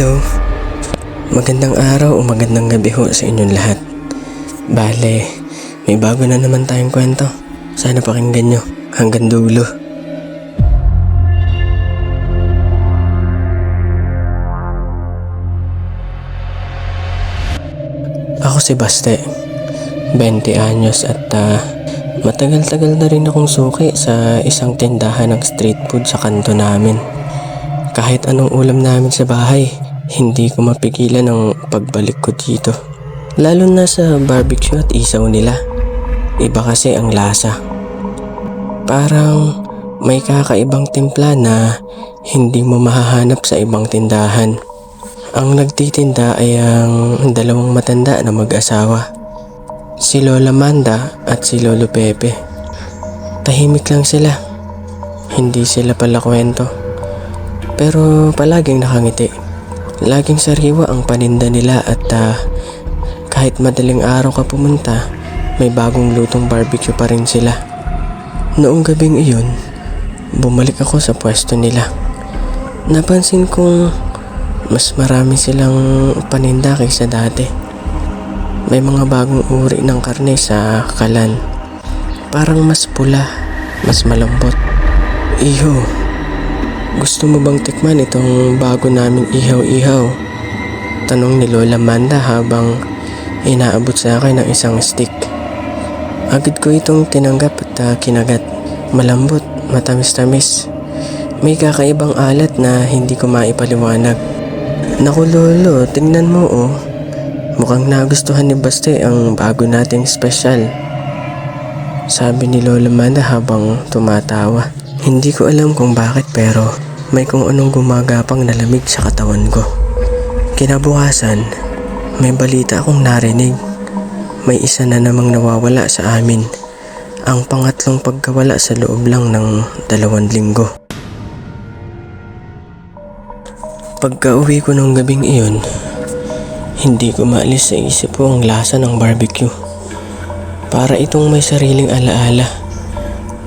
Hello. Magandang araw o magandang gabi ho sa inyong lahat. Bale, may bago na naman tayong kwento. Sana pakinggan nyo hanggang dulo. Ako si Baste. 20 anyos at ah, matagal-tagal na rin akong suki sa isang tindahan ng street food sa kanto namin. Kahit anong ulam namin sa bahay, hindi ko mapigilan ang pagbalik ko dito. Lalo na sa barbecue at isaw nila. Iba kasi ang lasa. Parang may kakaibang timpla na hindi mo mahahanap sa ibang tindahan. Ang nagtitinda ay ang dalawang matanda na mag-asawa. Si Lola Manda at si Lolo Pepe. Tahimik lang sila. Hindi sila pala kwento. Pero palaging nakangiti. Laging sariwa ang paninda nila at ah, kahit madaling araw ka pumunta, may bagong lutong barbecue pa rin sila. Noong gabing iyon, bumalik ako sa pwesto nila. Napansin kong mas marami silang paninda kaysa dati. May mga bagong uri ng karne sa kalan. Parang mas pula, mas malambot. Iho, gusto mo bang tikman itong bago naming ihaw-ihaw? Tanong ni Lola Manda habang inaabot sa akin ng isang stick. Agad ko itong tinanggap at ah, kinagat. Malambot, matamis-tamis. May kakaibang alat na hindi ko maipaliwanag. Naku lolo, tingnan mo oh. Mukhang nagustuhan ni Baste ang bago nating special. Sabi ni Lola Manda habang tumatawa. Hindi ko alam kung bakit pero may kung anong gumagapang na lamig sa katawan ko. Kinabukasan, may balita akong narinig. May isa na namang nawawala sa amin. Ang pangatlong pagkawala sa loob lang ng dalawang linggo. Pagka uwi ko nung gabing iyon, hindi ko maalis sa isip ko ang lasa ng barbecue. Para itong may sariling alaala.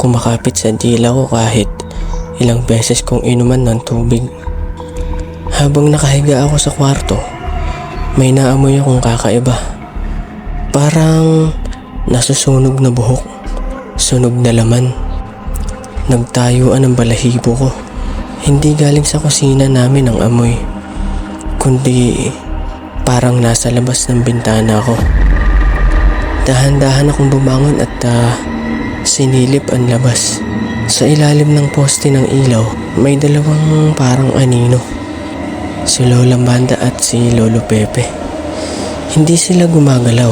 Kumakapit sa dila ko kahit ilang beses kong inuman ng tubig. Habang nakahiga ako sa kwarto, may naamoy akong kakaiba. Parang nasusunog na buhok, sunog na laman. Nagtayuan ang balahibo ko. Hindi galing sa kusina namin ang amoy, kundi parang nasa labas ng bintana ko. Dahan-dahan akong bumangon at ah, sinilip ang labas. Sa ilalim ng poste ng ilaw, may dalawang parang anino. Si Lola Banda at si Lolo Pepe. Hindi sila gumagalaw.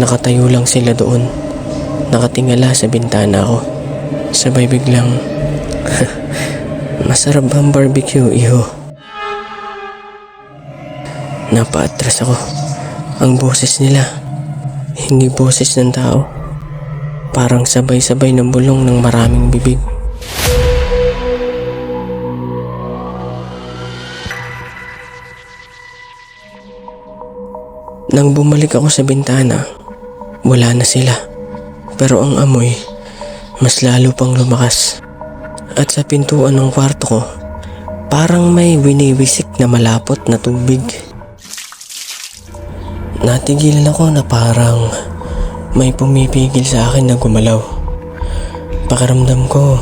Nakatayo lang sila doon. Nakatingala sa bintana ko. Sabay biglang, masarap ang barbecue, iho. Napaatras ako. Ang boses nila, hindi boses ng tao. Parang sabay-sabay na bulong ng maraming bibig. Nang bumalik ako sa bintana, wala na sila. Pero ang amoy, mas lalo pang lumakas. At sa pintuan ng kwarto ko, parang may winiwisik na malapot na tubig. Natigilan ako na parang may pumipigil sa akin na gumalaw. Pakiramdam ko,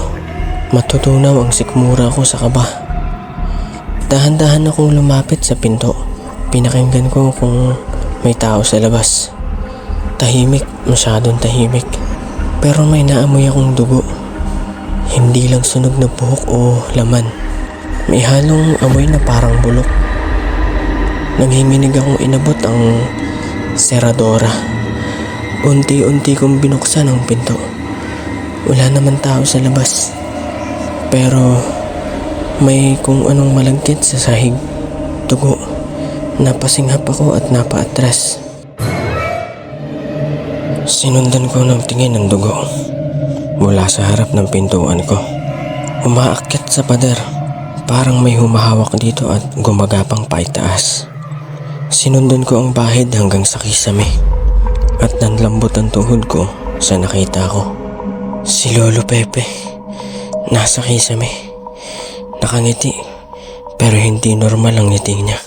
matutunaw ang sikmura ko sa kaba. Dahan-dahan akong lumapit sa pinto. Pinakinggan ko kung may tao sa labas. Tahimik, masyadong tahimik. Pero may naamoy akong dugo. Hindi lang sunog na buhok o laman. May halong amoy na parang bulok. Nanghinginig akong inabot ang seradora. Unti-unti kong binuksan ang pinto. Wala naman tao sa labas. Pero may kung anong malagkit sa sahig. Dugo. Napasinghap ako at napaatras. Sinundan ko ng tingin ng dugo mula sa harap ng pintuan ko. Umaakyat sa pader. Parang may humahawak dito at gumagapang paitaas. Sinundan ko ang bahid hanggang sa kisame at nanlambot ang tuhod ko sa nakita ko. Si Lolo Pepe, nasa kisame. Nakangiti, pero hindi normal ang ngiti niya.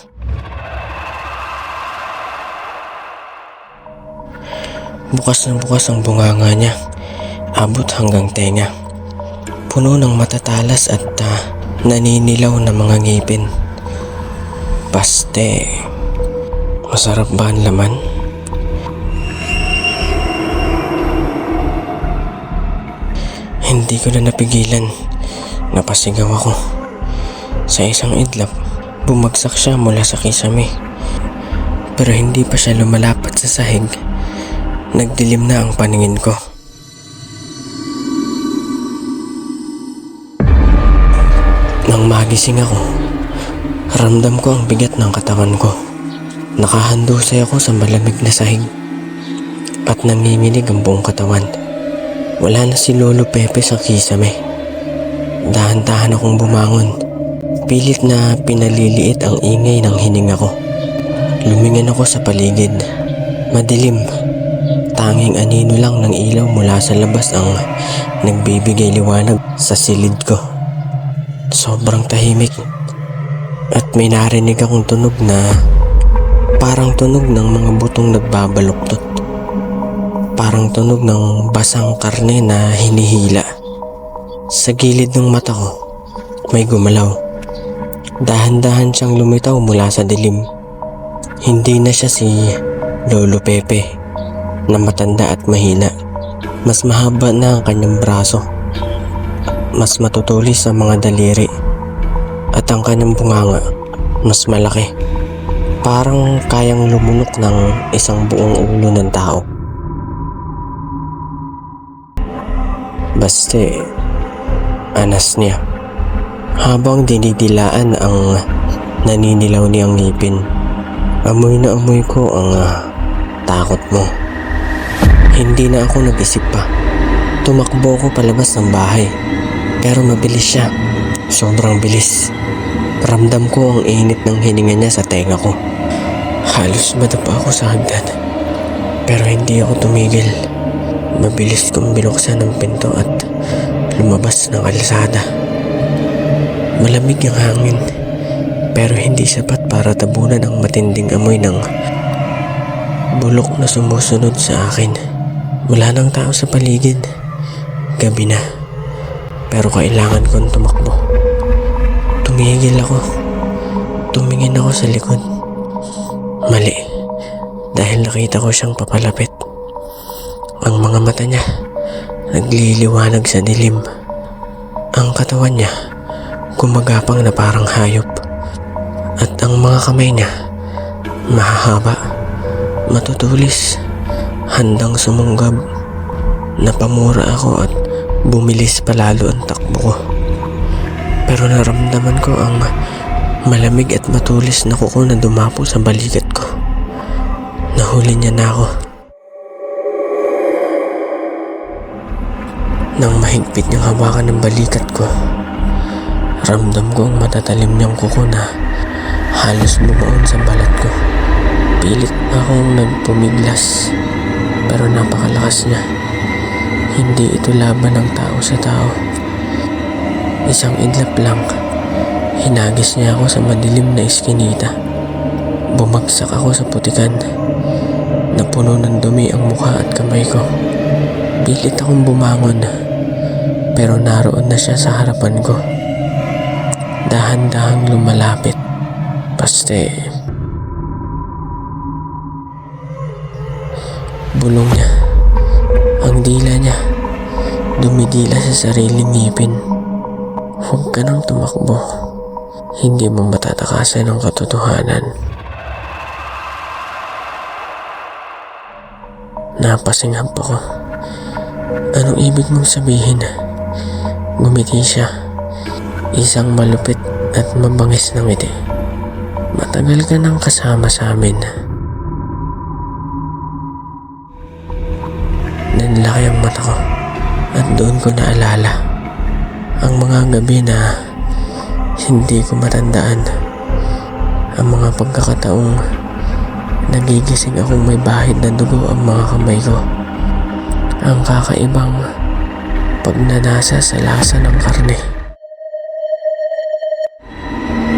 Bukas na bukas ang bunganga niya, abot hanggang tenga. Puno ng matatalas at uh, naninilaw na mga ngipin. Paste, masarap ba ang laman? Hindi ko na napigilan. Napasigaw ako. Sa isang idlap, bumagsak siya mula sa kisame. Pero hindi pa siya lumalapat sa sahig. Nagdilim na ang paningin ko. Nang magising ako, ramdam ko ang bigat ng katawan ko. Nakahandusay ako sa malamig na sahig at nanginginig ang buong katawan. Wala na si Lolo Pepe sa kisame. Dahan-dahan akong bumangon. Pilit na pinaliliit ang ingay ng hininga ko. Lumingan ako sa paligid. Madilim. Tanging anino lang ng ilaw mula sa labas ang nagbibigay liwanag sa silid ko. Sobrang tahimik. At may narinig akong tunog na parang tunog ng mga butong nagbabaluktot. Parang tunog ng basang karne na hinihila. Sa gilid ng mata ko, may gumalaw. Dahan-dahan siyang lumitaw mula sa dilim. Hindi na siya si Lolo Pepe na matanda at mahina. Mas mahaba na ang kanyang braso. Mas matutulis ang mga daliri. At ang kanyang bunganga, mas malaki. Parang kayang lumunok ng isang buong ulo ng tao. Baste, anas niya. Habang dinidilaan ang naninilaw niyang ngipin, amoy na amoy ko ang ah, takot mo. Hindi na ako nag-isip pa. Tumakbo ko palabas ng bahay. Pero mabilis siya. Sobrang bilis. Ramdam ko ang init ng hininga niya sa tenga ko. Halos madapa ako sa hagdan. Pero hindi ako tumigil. Mabilis kong binuksan ang pinto at lumabas ng kalsada. Malamig ang hangin. Pero hindi sapat para tabunan ang matinding amoy ng bulok na sumusunod sa akin. Wala nang tao sa paligid. Gabi na. Pero kailangan kong tumakbo. Tumigil ako. Tumingin ako sa likod. Mali. Dahil nakita ko siyang papalapit. Ang mga mata niya nagliliwanag sa dilim. Ang katawan niya gumagapang na parang hayop. At ang mga kamay niya mahahaba, matutulis, handang sumunggab. Napamura ako at bumilis palalo ang takbo ko. Pero naramdaman ko ang malamig at matulis na kuko na dumapo sa balikat ko. Nahuli niya na ako. Nang mahigpit niyang hawakan ng balikat ko, ramdam ko ang matatalim niyang kuko na halos bumaon sa balat ko. Pilit akong nagpumiglas pero napakalakas niya. Hindi ito laban ng tao sa tao. Isang idlap lang, hinagis niya ako sa madilim na iskinita. Bumagsak ako sa putikan. Napuno ng dumi ang mukha at kamay ko. Pilit akong bumangon, pero naroon na siya sa harapan ko. Dahan-dahang lumalapit. Paste. Bulong niya. Ang dila niya. Dumidila sa sariling ngipin. Huwag ka nang tumakbo. Hindi mo matatakasan ang katotohanan. Napasinghap ako. Anong ibig mong sabihin? Gumiti siya. Isang malupit at mabangis na ngiti. Matagal ka nang kasama sa amin. Nanlaki ang mata ko at doon ko naalala ang mga gabi na hindi ko matandaan. Ang mga pagkakataong nagigising akong may bahid na dugo ang mga kamay ko. Ang kakaibang pagnanasa sa lasa ng karne.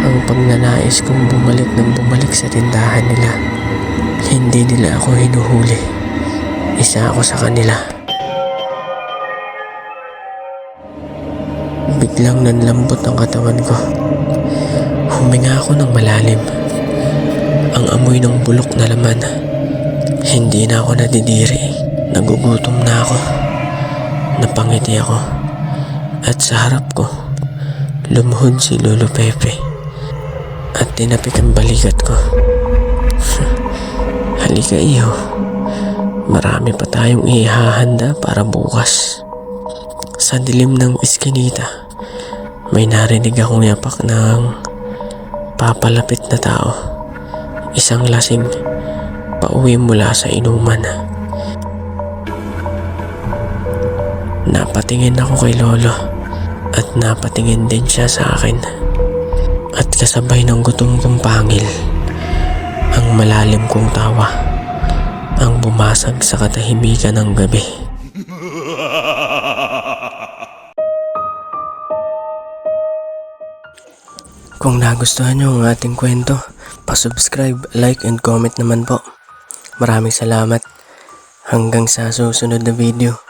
Ang pagnanais kong bumalik ng bumalik sa tindahan nila. Hindi nila ako hinuhuli. Isa ako sa kanila. Biglang nanlambot ang katawan ko. Huminga ako ng malalim. Ang amoy ng bulok na laman. Hindi na ako nadidiri. Nagugutom na ako. Napangiti ako. At sa harap ko, lumuhod si Lolo Pepe. At tinapik ang balikat ko. Halika iyo. Marami pa tayong ihahanda para bukas. Sa dilim ng iskinita, may narinig akong yapak ng papalapit na tao. Isang lasing pauwi mula sa inuman. Napatingin ako kay Lolo at napatingin din siya sa akin. At kasabay ng gutom kong pangil, ang malalim kong tawa ang bumasag sa katahimikan ng gabi. Kung nagustuhan nyo ang ating kwento, pasubscribe, like, and comment naman po. Maraming salamat. Hanggang sa susunod na video.